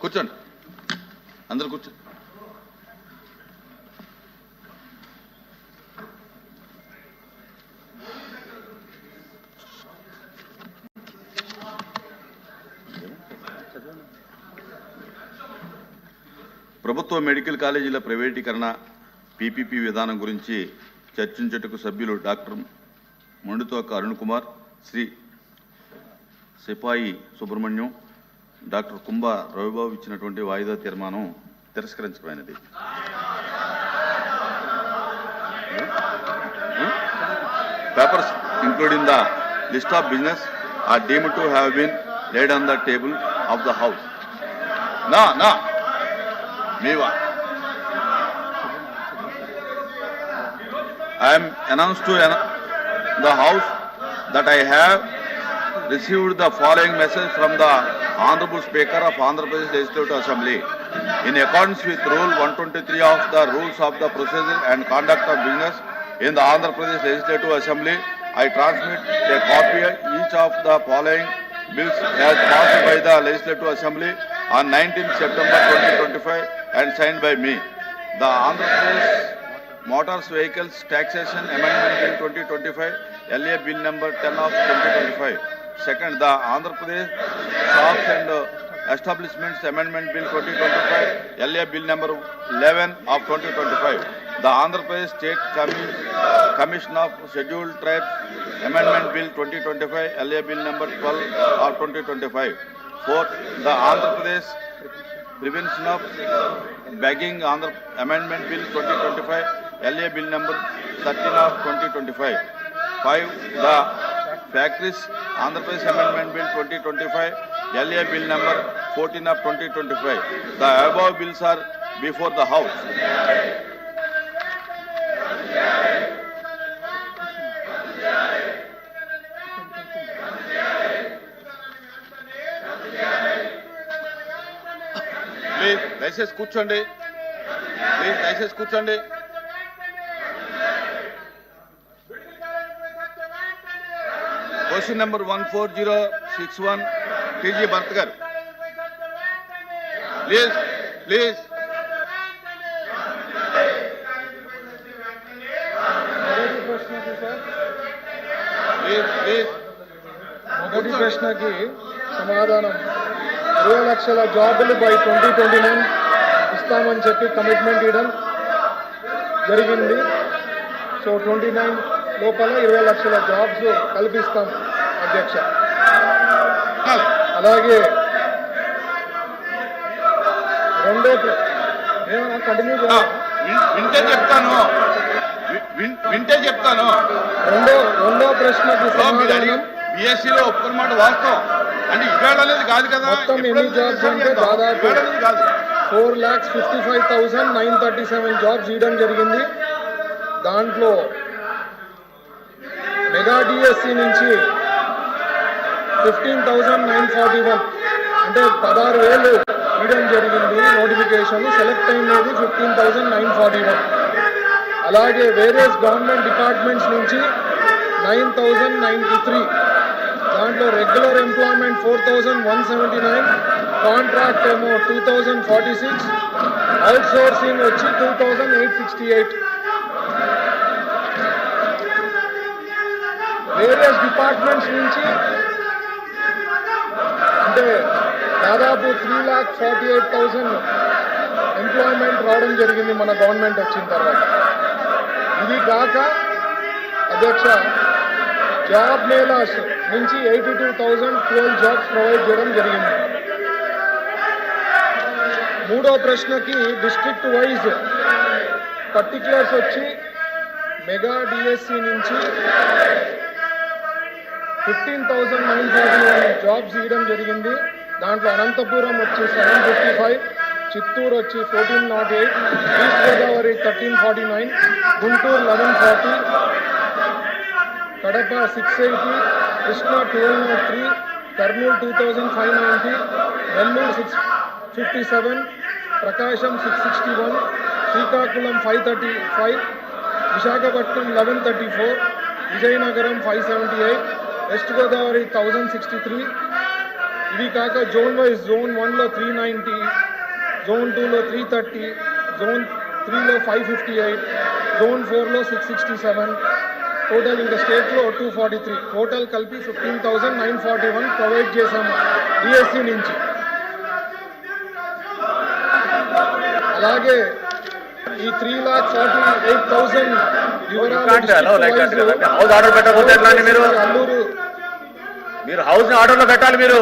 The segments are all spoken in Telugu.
కూర్చోండి. అందరు కూర్చో ప్రభుత్వ మెడికల్ కాలేజీల ప్రైవేటీకరణ పీపీపీ విధానం గురించి చర్చించుటకు సభ్యులు డాక్టర్ మండుతోక అరుణ్ కుమార్ శ్రీ సిపాయి సుబ్రహ్మణ్యం డాక్టర్ కుంభ రవిబాబు ఇచ్చినటువంటి వాయిదా తీర్మానం తిరస్కరించబడినది papers including the list of business are deemed to have been laid on the table of the house. No, no. Meva. I am announced to the house that I have received the following message from the Honorable Speaker of Andhra Pradesh Legislative Assembly. In accordance with Rule 123 of the Rules of the Procedure and Conduct of Business in the Andhra Pradesh Legislative Assembly, I transmit a copy each of the following bills as passed by the Legislative Assembly on 19th September 2025 and signed by me. The Andhra Pradesh Motors Vehicles Taxation Amendment Bill 2025, LA Bill number 10 of 2025. Second, the Andhra Pradesh Shops and uh, Establishments Amendment Bill 2025, LA Bill number 11 of 2025. The Andhra Pradesh State Commi- Commission of Scheduled Tribes Amendment Bill 2025, LA Bill number 12 of 2025. Fourth, the Andhra Pradesh Prevention of Begging Andhra Amendment Bill 2025, LA Bill number 13 of 2025. Five, the factories Andhra Pradesh amendment bill twenty twenty five LA bill number fourteen of twenty twenty five the above bills are before the house దయచేసి కూర్చోండి. దయచేసి కూర్చోండి. Question number one four zero six one TG Bharath గారు. Please please. మొదటి ప్రశ్నకి సార్ ప్లీజ్ ప్లీజ్. మొదటి ప్రశ్నకి సమాధానం. ఇరవై లక్షల జాబులు బై ట్వంటీ ట్వంటీ నైన్ ఇస్తామని చెప్పి కమిట్మెంట్ ఇవ్వడం జరిగింది. సో ట్వంటీ నైన్ లోపల ఇరవై లక్షల జాబ్స్ కల్పిస్తాం అధ్యక్ష. అలాగే రెండో కంటిన్యూ వింటే చెప్తాను. వింటే చెప్తాను. రెండో రెండో ప్రశ్నకి సమాధానం. బిఎస్సీలో ఒప్పుకున్న మాట వాస్తవం. అంటే ఇవాళ అనేది కాదు కదా. మొత్తం ఎన్ని ఎప్పుడైనా jobs అంటే. దాదాపు కాదు. Four lakhs fifty five thousand nine thirty seven jobs ఇవ్వడం జరిగింది. దాంట్లో మెగా డిఎస్సి నుంచి fifteen thousand nine forty one అంటే పదహారు వేలు ఇవ్వడం జరిగింది. నోటిఫికేషన్ సెలెక్ట్ అయినది fifteen thousand nine forty one అలాగే వేరియస్ గవర్నమెంట్ డిపార్ట్మెంట్స్ నుంచి నైన్ థౌజండ్ నైంటీ త్రీ దాంట్లో regular employment four thousand one seventy nine contract ఏమో two thousand forty six outsourcing వచ్చి two thousand eight sixty eight various departments నుంచి అంటే దాదాపు three lakh forty eight thousand employment రావడం జరిగింది మన గవర్నమెంట్ వచ్చిన తర్వాత. ఇది కాక అధ్యక్ష జాబ్ మేళాస్ నుంచి eighty two thousand twelve jobs provide చేయడం జరిగింది. మూడో ప్రశ్నకి డిస్ట్రిక్ట్ వైజ్ పర్టికులర్స్ వచ్చి మెగా డిఎస్సి నుంచి fifteen thousand nine forty one jobs ఇవ్వడం జరిగింది. దాంట్లో అనంతపురం వచ్చి సెవెన్ ఫిఫ్టీ ఫైవ్ చిత్తూరు వచ్చి fourteen naught eight east Godavari thirteen forty nine Guntur eleven forty Kadapa six eighty Krishna twelve naught three Kurnool two thousand five ninety Nellore six fifty seven Prakasam six sixty one Srikakulam five thirty five Visakhapatnam eleven thirty four Vizianagaram five seventy eight west Godavari thousand sixty three ఇవి కాక జోన్ వైజ్ జోన్ వన్లో త్రీ నైంటీ జోన్ టూలో త్రీ థర్టీ జోన్ త్రీలో ఫైవ్ ఫిఫ్టీ ఎయిట్ జోన్ ఫోర్లో సిక్స్ సిక్స్టీ సెవెన్ టోటల్ ఇంకా స్టేట్లో టూ ఫార్టీ త్రీ టోటల్ కలిపి fifteen thousand nine forty one provide చేశాము డిఎస్సి నుంచి. అలాగే ఈ three lakh forty eight thousand House order పెట్టకపోతే ఎట్లా అండి మీరు? మీరు హౌస్ని ఆర్డర్లో పెట్టాలి మీరు.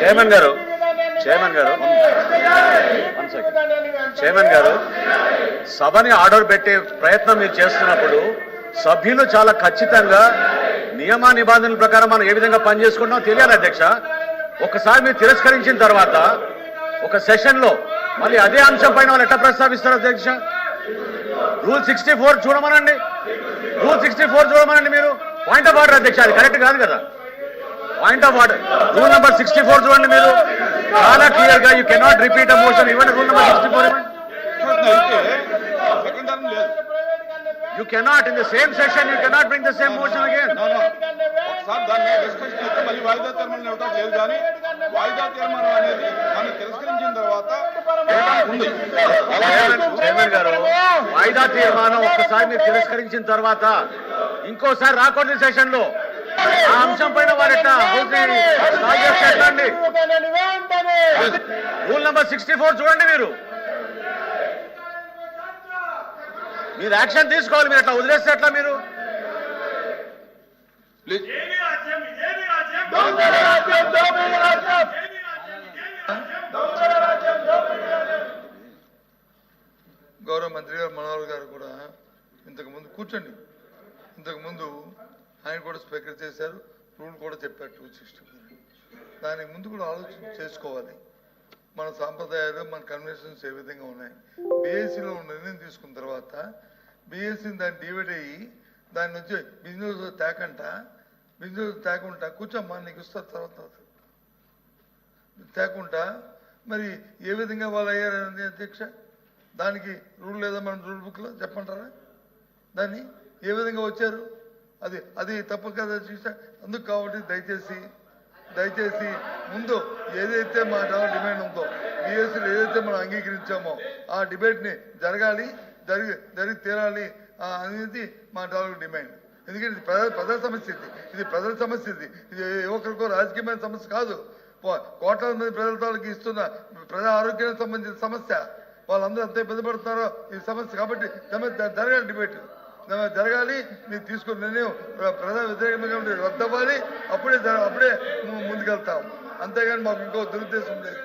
చైర్మన్ గారు చైర్మన్ గారు. చైర్మన్ గారు సభని ఆర్డర్ పెట్టే ప్రయత్నం మీరు చేస్తున్నప్పుడు సభ్యులు చాలా ఖచ్చితంగా నియమ నిబంధనల ప్రకారం మనం ఏ విధంగా పనిచేసుకుంటామో తెలియాలి అధ్యక్ష. ఒకసారి మీరు తిరస్కరించిన తర్వాత ఒక సెషన్లో మళ్ళీ అదే అంశం పైన వాళ్ళు ఎట్లా ప్రస్తావిస్తారు అధ్యక్ష రూల్ సిక్స్టీ ఫోర్ చూడమనండి. రూల్ సిక్స్టీ ఫోర్ చూడమనండి మీరు. పాయింట్ ఆఫ్ ఆర్డర్ అధ్యక్ష అది కరెక్ట్ కాదు కదా? Point of order rule number sixty four చూడండి మీరు. చాలా క్లియర్గా you cannot repeat a motion ఇవ్వండి rule number sixty four you cannot in the same session you cannot bring the same motion again ఒకసారి దాన్ని డిస్కషన్ చేస్తే మళ్ళీ వాయిదా తీర్మానం ఇవ్వటం లేదు కానీ వాయిదా తీర్మానం అనేది మనం తిరస్కరించిన తర్వాత వాయిదా తీర్మానం ఒక్కసారి మీరు తిరస్కరించిన తర్వాత ఇంకోసారి రాకూడదు సెషన్లో ఆ అంశం పైన వారు రూల్ నెంబర్ సిక్స్టీ ఫోర్ చూడండి మీరు. మీరు యాక్షన్ తీసుకోవాలి మీరు ఎట్లా వదిలేస్తే ఎట్లా మీరు? ప్లీజ్. గౌరవ మంత్రి గారు మనోహర్ గారు కూడా ఇంతకుముందు కూర్చోండి. ఇంతకుముందు ఆయన కూడా స్పీకర్ చేశారు రూల్ కూడా చెప్పారు టూ సిక్స్టీ దానికి ముందు కూడా ఆలోచన చేసుకోవాలి. మన సాంప్రదాయాలు మన కన్వెన్షన్స్ ఏ విధంగా ఉన్నాయి? బీఎస్సీలో నిర్ణయం తీసుకున్న తర్వాత బీఎస్సీని దాన్ని డివైడ్ అయ్యి దాని నుంచి బిజినెస్ తేకంట బిందు తేకుండా కూర్చోమ్మా నీకు ఇస్తా తర్వాత తేకుండా మరి ఏ విధంగా వాళ్ళు అయ్యారని అధ్యక్ష? దానికి రూల్ లేదా మన రూల్ బుక్లో చెప్పంటారా దాన్ని ఏ విధంగా వచ్చారు? అది అది తప్పు కదా చూసా అందుకు కాబట్టి దయచేసి దయచేసి ముందు ఏదైతే మా డిమాండ్ ఉందో బిఎస్సీలో ఏదైతే మనం అంగీకరించామో ఆ డిబేట్ని జరగాలి జరిగి జరిగి తీరాలి అనేది మా డాలకు డిమాండ్. ఎందుకంటే ఇది ప్రజల ప్రజల సమస్య ఇది. ఇది ప్రజల సమస్య ఇది. ఇది ఏ ఒక్కరికో రాజకీయమైన సమస్య కాదు. కో- కోట్లాది మంది ప్రజల తాలూకు ఇస్తున్న ప్రజా ఆరోగ్యానికి సంబంధించిన సమస్య. వాళ్ళందరూ ఎంత ఇబ్బంది పడుతున్నారో ఈ సమస్య కాబట్టి జరగాలి డిబేట్. జరగాలి మీరు తీసుకున్న నిర్ణయం ప్ర- ప్రజా వ్యతిరేకంగా రద్దవ్వాలి. అప్పుడే అప్పుడే ముందుకెళ్తాం. అంతేగాని మాకు ఇంకో దురుద్దేశం లేదు.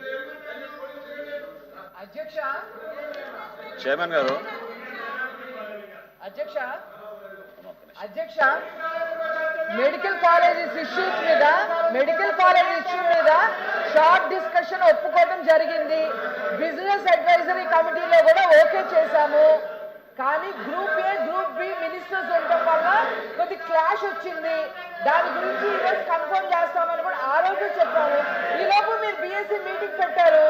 అధ్యక్ష? చైర్మన్ గారు. అధ్యక్ష? అధ్యక్ష మెడికల్ కాలేజెస్ ఇష్యూస్ మీద మెడికల్ కాలేజ్ ఇష్యూ మీద షార్ట్ డిస్కషన్ ఒప్పుకోవడం జరిగింది. బిజినెస్ అడ్వైజరీ కమిటీలో కూడా ఓకే చేశాము. కానీ group A group B ministers ఉండటం వల్ల కొద్ది క్లాష్ వచ్చింది. దాని గురించి ఈరోజు కన్ఫర్మ్ చేస్తామని కూడా ఆ రోజు చెప్పాము. ఈలోపు మీరు బిఎస్సీ మీటింగ్ పెట్టారు.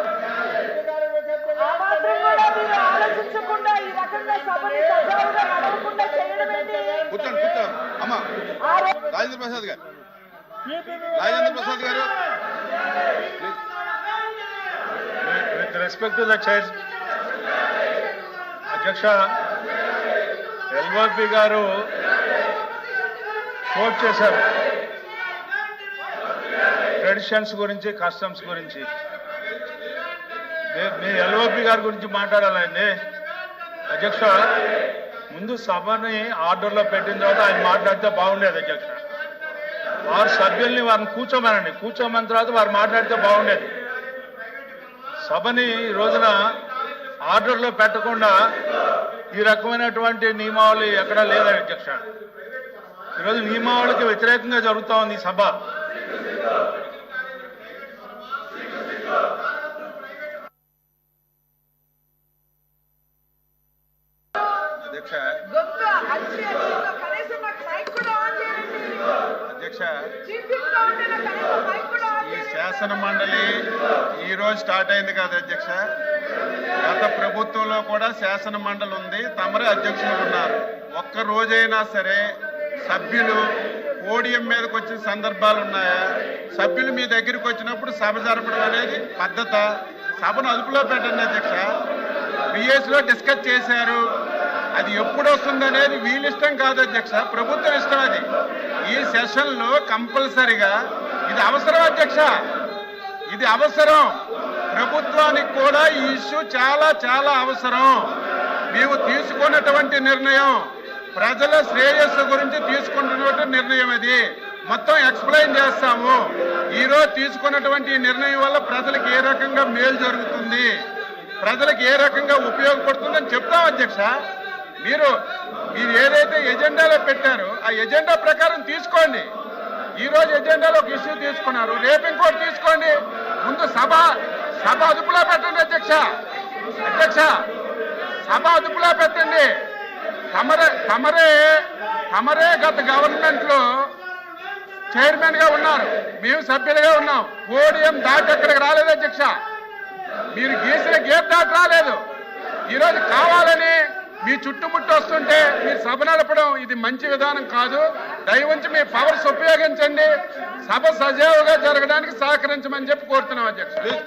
ఆ మాత్రం కూడా మీరు ఆలోచించకుండా ఈ రకంగా సభని సజావుగా నడవకుండా చేయడం ఏంటి? కూర్చోండి కూర్చోండి. అమ్మా రాజేంద్ర ప్రసాద్ గారు. రాజేంద్ర ప్రసాద్ గారు. With respect to the chair, అధ్యక్ష ఎల్ఓపి గారు కోట్ చేశారు. ట్రెడిషన్స్ గురించి కస్టమ్స్ గురించి. మీ- మీ ఎల్ఓపి గారి గురించి మాట్లాడాలండి. అధ్యక్ష ముందు సభని ఆర్డర్లో పెట్టిన తర్వాత ఆయన మాట్లాడితే బాగుండేది అధ్యక్ష. వారు సభ్యుల్ని వారిని కూర్చోమనండి. కూర్చోమన్న తర్వాత వారు మాట్లాడితే బాగుండేది. సభని ఈ రోజున ఆర్డర్లో పెట్టకుండా ఈ రకమైనటువంటి నియమావళి ఎక్కడా లేదా అధ్యక్ష? ఈరోజు నియమావళికి వ్యతిరేకంగా జరుగుతూ ఉంది సభ. అధ్యక్ష. అధ్యక్ష. ఈ శాసన మండలి ఈ రోజు స్టార్ట్ అయింది కాదు అధ్యక్ష. గత ప్రభుత్వంలో కూడా శాసన మండలి ఉంది. తమరే అధ్యక్షులు ఉన్నారు. ఒక్క రోజైనా సరే సభ్యులు పోడియం మీదకి వచ్చిన సందర్భాలు ఉన్నాయా? సభ్యులు మీ దగ్గరికి వచ్చినప్పుడు సభ జరపడం అనేది పద్ధత. సభను అదుపులో పెట్టండి అధ్యక్ష. బిఎస్లో డిస్కస్ చేశారు. అది ఎప్పుడు వస్తుంది అనేది వీళ్ళిష్టం కాదు అధ్యక్ష ప్రభుత్వం ఇష్టం అది. ఈ సెషన్లో కంపల్సరిగా ఇది అవసరం అధ్యక్ష ఇది అవసరం. ప్రభుత్వానికి కూడా ఈ ఇష్యూ చాలా చాలా అవసరం. మేము తీసుకున్నటువంటి నిర్ణయం ప్రజల శ్రేయస్సు గురించి తీసుకుంటున్నటువంటి నిర్ణయం అది. మొత్తం ఎక్స్ప్లెయిన్ చేస్తాము. ఈ రోజు తీసుకున్నటువంటి ఈ నిర్ణయం వల్ల ప్రజలకు ఏ రకంగా మేలు జరుగుతుంది ప్రజలకు ఏ రకంగా ఉపయోగపడుతుందని చెప్తాం అధ్యక్ష. మీరు మీరు ఏదైతే ఎజెండాలో పెట్టారో ఆ ఎజెండా ప్రకారం తీసుకోండి. ఈరోజు ఎజెండాలో ఒక ఇష్యూ తీసుకున్నారు. రేపు ఇంకోటి తీసుకోండి. ముందు సభ సభ అదుపులో పెట్టండి అధ్యక్ష. అధ్యక్ష సభ అదుపులో పెట్టండి. తమరే తమరే తమరే గత గవర్నమెంట్లో చైర్మన్గా ఉన్నారు. మేము సభ్యులుగా ఉన్నాం. పోడియం దాటి అక్కడికి రాలేదు అధ్యక్ష. మీరు గీసిన గేట్ దాటి రాలేదు. ఈరోజు కావాలని మీ చుట్టుముట్టు వస్తుంటే మీరు సభ నడపడం ఇది మంచి విధానం కాదు. దయవుంచి మీ పవర్స్ ఉపయోగించండి. సభ సజావుగా జరగడానికి సహకరించమని చెప్పి కోరుతున్నాం అధ్యక్ష ప్లీజ్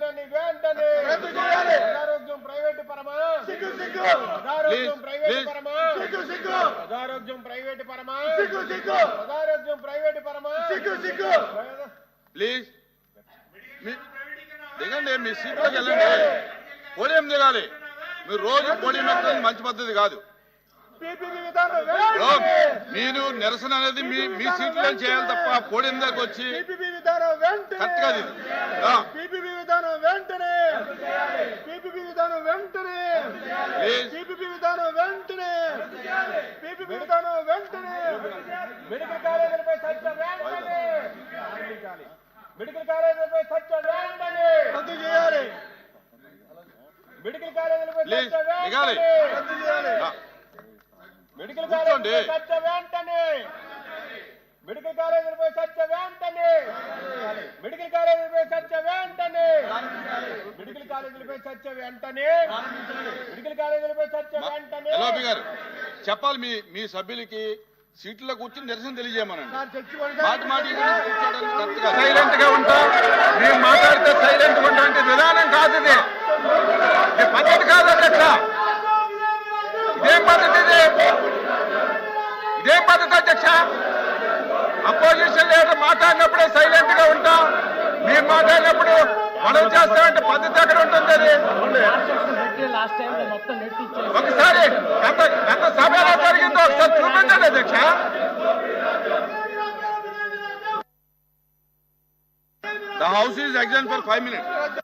వెంటనే వెంటనే. ప్రజారోగ్యం ప్రైవేటు పరమా? ప్రజారోగ్యం ప్రైవేటు. పరమా? ప్రైవేటు పరమా? ప్రజారోగ్యం ప్రైవేటు పరమా? ప్లీజ్. మీ- దిగండి మీ సీట్లోకి వెళ్ళండి. పోడియం దిగాలి. మీరు రోజు పోడియం ఎక్కడం మంచి పద్ధతి కాదు. మీరు నిరసన అనేది మీ మీ సీట్లో చేయాలి తప్ప పోడియం దగ్గర వచ్చి విధానం వెంటనే పీపీపీ విధానం వెంటనే. పీపీపీ విధానం వెంటనే. పీపీపీ విధానం వెంటనే. పీపీపీ విధానం వెంటనే. మెడికల్ కాలేజీలపై చర్చ వెంటనే. ఆరంభించాలి. మెడికల్ కాలేజీలపై చర్చ వెంటనే. రద్దు చేయాలి. మెడికల్ కాలేజీలపై ప్లీజ్. చర్చ దిగాలి వెంటనే. రద్దు చేయాలి ఆ, మెడికల్ కూర్చోండి. కాలేజీలపై చర్చ వెంటనే. మెడికల్ కాలేజీలపై చర్చ వెంటనే. మెడికల్ కాలేజీలపై చర్చ వెంటనే. మెడికల్ కాలేజీలపై చర్చ వెంటనే. మెడికల్ కాలేజీలపై చర్చ వెంటనే. ఎల్ఓపి గారు చెప్పాలి మీ మీ సభ్యులకి సీట్లో కూర్చుని నిరసన తెలియజేయమనండి. సైలెంట్గా ఉంటాం. మేము మాట్లాడితే సైలెంట్గా ఉన్నటువంటి విధానం కాదు ఇది. పద్ధతి కాదు పద్ధతి ఇదేం పద్ధతి అధ్యక్ష. అపోజిషన్ లీడర్ మాట్లాడినప్పుడే సైలెంట్గా ఉంటాం. మేము మాట్లాడినప్పుడు మనం చేస్తామంటే పద్ధతి ఎక్కడ ఉంటుంది అది? ఒకసారి గత గత సభ ఎలా జరిగిందో ఒకసారి చూపించండి అధ్యక్ష The house is adjourned for five minutes.